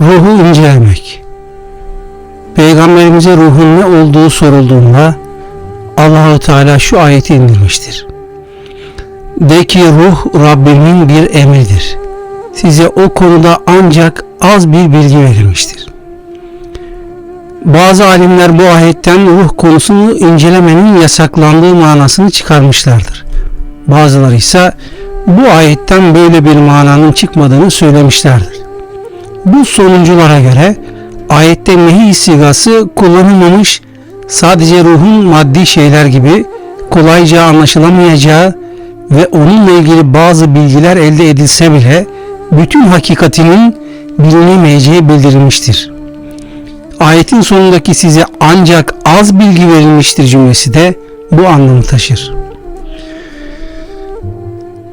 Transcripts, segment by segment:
Ruhu incelemek. Peygamberimize ruhun ne olduğu sorulduğunda Allahu Teala şu ayeti indirmiştir. De ki ruh Rabbimin bir emridir. Size o konuda ancak az bir bilgi verilmiştir. Bazı alimler bu ayetten ruh konusunu incelemenin yasaklandığı manasını çıkarmışlardır. Bazıları ise bu ayetten böyle bir mananın çıkmadığını söylemişlerdir. Bu sonunculara göre ayette nehi sigası kullanılmamış sadece ruhun maddi şeyler gibi kolayca anlaşılamayacağı ve onunla ilgili bazı bilgiler elde edilse bile bütün hakikatinin bilinemeyeceği bildirilmiştir. Ayetin sonundaki size ancak az bilgi verilmiştir cümlesi de bu anlamı taşır.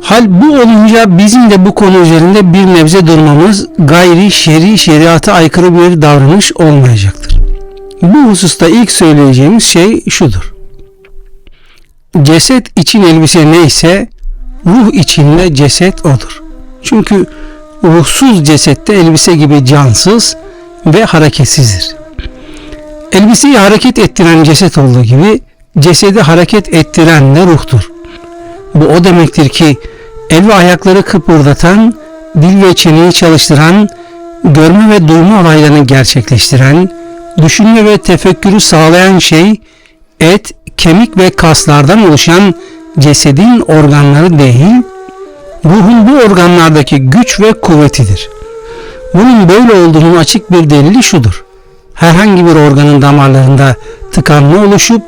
Hal bu olunca bizim de bu konu üzerinde bir nebze durmamız gayri şer'i şeriata aykırı bir davranış olmayacaktır. Bu hususta ilk söyleyeceğimiz şey şudur. Ceset için elbise neyse ruh içinde ceset odur. Çünkü ruhsuz cesette elbise gibi cansız ve hareketsizdir. Elbiseyi hareket ettiren ceset olduğu gibi cesedi hareket ettiren de ruhtur. Bu o demektir ki el ve ayakları kıpırdatan, dil ve çeneyi çalıştıran, görme ve duyma olaylarını gerçekleştiren, düşünme ve tefekkürü sağlayan şey et, kemik ve kaslardan oluşan cesedin organları değil, ruhun bu organlardaki güç ve kuvvetidir. Bunun böyle olduğunun açık bir delili şudur. Herhangi bir organın damarlarında tıkanma oluşup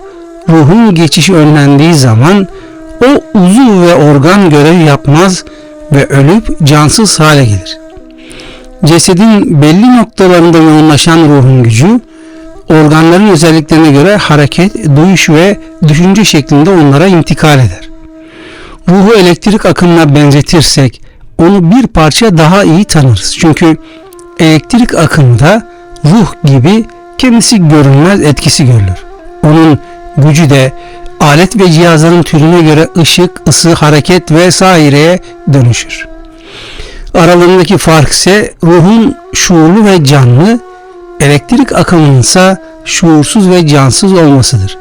ruhun geçişi önlendiği zaman o uzuv ve organ görev yapmaz ve ölüp cansız hale gelir. Cesedin belli noktalarında yoğunlaşan ruhun gücü, organların özelliklerine göre hareket, duyuş ve düşünce şeklinde onlara intikal eder. Ruhu elektrik akımına benzetirsek onu bir parça daha iyi tanırız. Çünkü elektrik akımında ruh gibi kendisi görünmez etkisi görülür. Onun gücü de alet ve cihazların türüne göre ışık, ısı, hareket vesaireye dönüşür. Aralarındaki fark ise ruhun şuurlu ve canlı, elektrik akımının ise şuursuz ve cansız olmasıdır.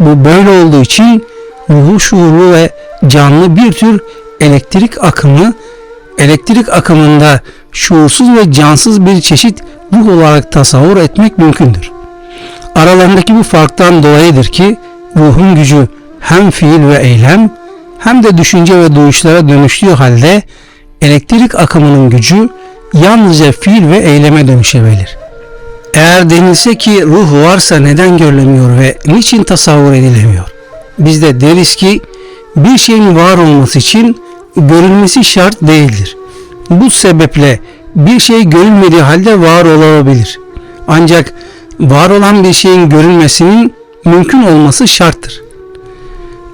Bu böyle olduğu için ruhu şuurlu ve canlı bir tür elektrik akımı, elektrik akımında şuursuz ve cansız bir çeşit ruh olarak tasavvur etmek mümkündür. Aralarındaki bu farktan dolayıdır ki ruhun gücü hem fiil ve eylem hem de düşünce ve duyuşlara dönüştüğü halde elektrik akımının gücü yalnızca fiil ve eyleme dönüşebilir. Eğer denilse ki ruh varsa neden görülemiyor ve niçin tasavvur edilemiyor? Biz de deriz ki bir şeyin var olması için görülmesi şart değildir. Bu sebeple bir şey görülmediği halde var olabilir. Ancak var olan bir şeyin görülmesinin mümkün olması şarttır.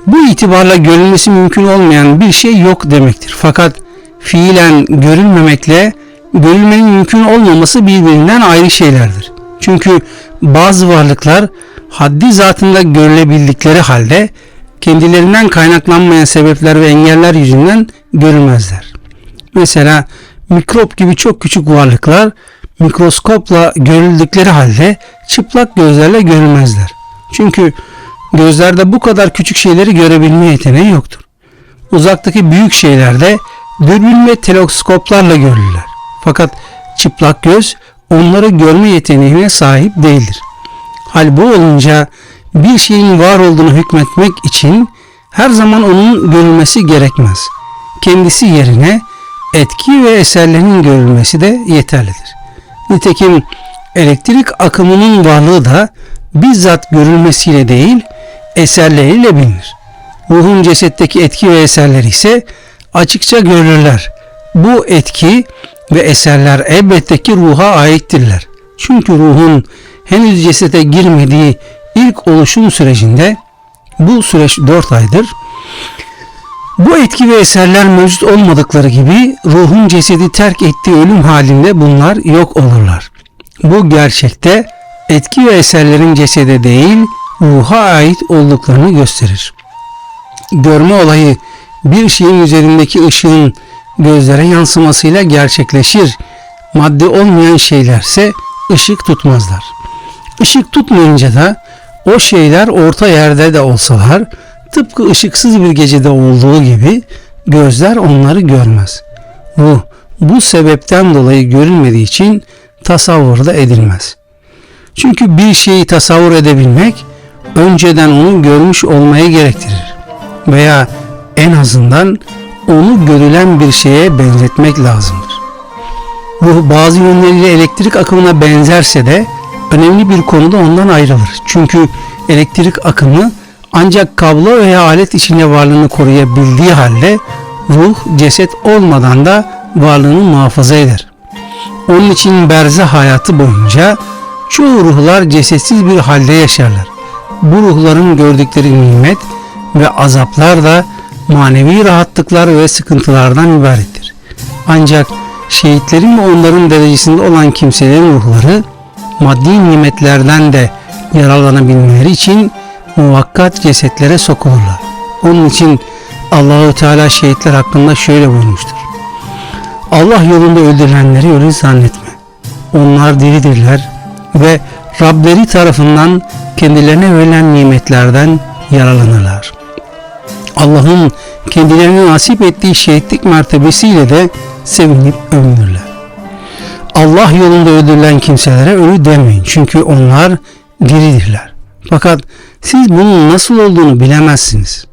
Bu itibarla görülmesi mümkün olmayan bir şey yok demektir. Fakat fiilen görülmemekle görülmenin mümkün olmaması birbirinden ayrı şeylerdir. Çünkü bazı varlıklar haddi zatında görülebildikleri halde kendilerinden kaynaklanmayan sebepler ve engeller yüzünden görülmezler. Mesela mikrop gibi çok küçük varlıklar mikroskopla görüldükleri halde çıplak gözlerle görülmezler. Çünkü gözlerde bu kadar küçük şeyleri görebilme yeteneği yoktur. Uzaktaki büyük şeylerde dürbün ve teleskoplarla görülürler. Fakat çıplak göz onları görme yeteneğine sahip değildir. Hal bu olunca bir şeyin var olduğunu hükmetmek için her zaman onun görülmesi gerekmez. Kendisi yerine etki ve eserlerinin görülmesi de yeterlidir. Nitekim elektrik akımının varlığı da bizzat görülmesiyle değil eserleriyle bilinir. Ruhun cesetteki etki ve eserleri ise açıkça görülürler. Bu etki ve eserler elbette ki ruha aittirler. Çünkü ruhun henüz cesete girmediği ilk oluşum sürecinde bu süreç 4 aydır. Bu etki ve eserler mevcut olmadıkları gibi ruhun cesedi terk ettiği ölüm halinde bunlar yok olurlar. Bu gerçekte etki ve eserlerin cesede değil ruha ait olduklarını gösterir. Görme olayı bir şeyin üzerindeki ışığın gözlere yansımasıyla gerçekleşir madde olmayan şeylerse ışık tutmazlar. Işık tutmayınca da o şeyler orta yerde de olsalar tıpkı ışıksız bir gecede olduğu gibi gözler onları görmez. Ruh bu sebepten dolayı görülmediği için tasavvur da edilmez. Çünkü bir şeyi tasavvur edebilmek önceden onu görmüş olmayı gerektirir. Veya en azından onu görülen bir şeye benzetmek lazımdır. Ruh bazı yönleriyle elektrik akımına benzerse de önemli bir konuda ondan ayrılır. Çünkü elektrik akımı ancak kablo veya alet içinde varlığını koruyabildiği halde ruh ceset olmadan da varlığını muhafaza eder. Onun için berze hayatı boyunca çoğu ruhlar cesetsiz bir halde yaşarlar. Bu ruhların gördükleri nimet ve azaplar da manevi rahatlıklar ve sıkıntılardan ibarettir. Ancak şehitlerin ve onların derecesinde olan kimselerin ruhları maddi nimetlerden de yararlanabilmeleri için muvakkat cesetlere sokulurlar. Onun için Allahü Teala şehitler hakkında şöyle buyurmuştur. Allah yolunda öldürülenleri ölü zannetme. Onlar diridirler ve Rableri tarafından kendilerine verilen nimetlerden yararlanırlar. Allah'ın kendilerine nasip ettiği şehitlik mertebesiyle de sevinip övünürler. Allah yolunda öldürülen kimselere ölü demeyin çünkü onlar diridirler. Fakat siz bunun nasıl olduğunu bilemezsiniz.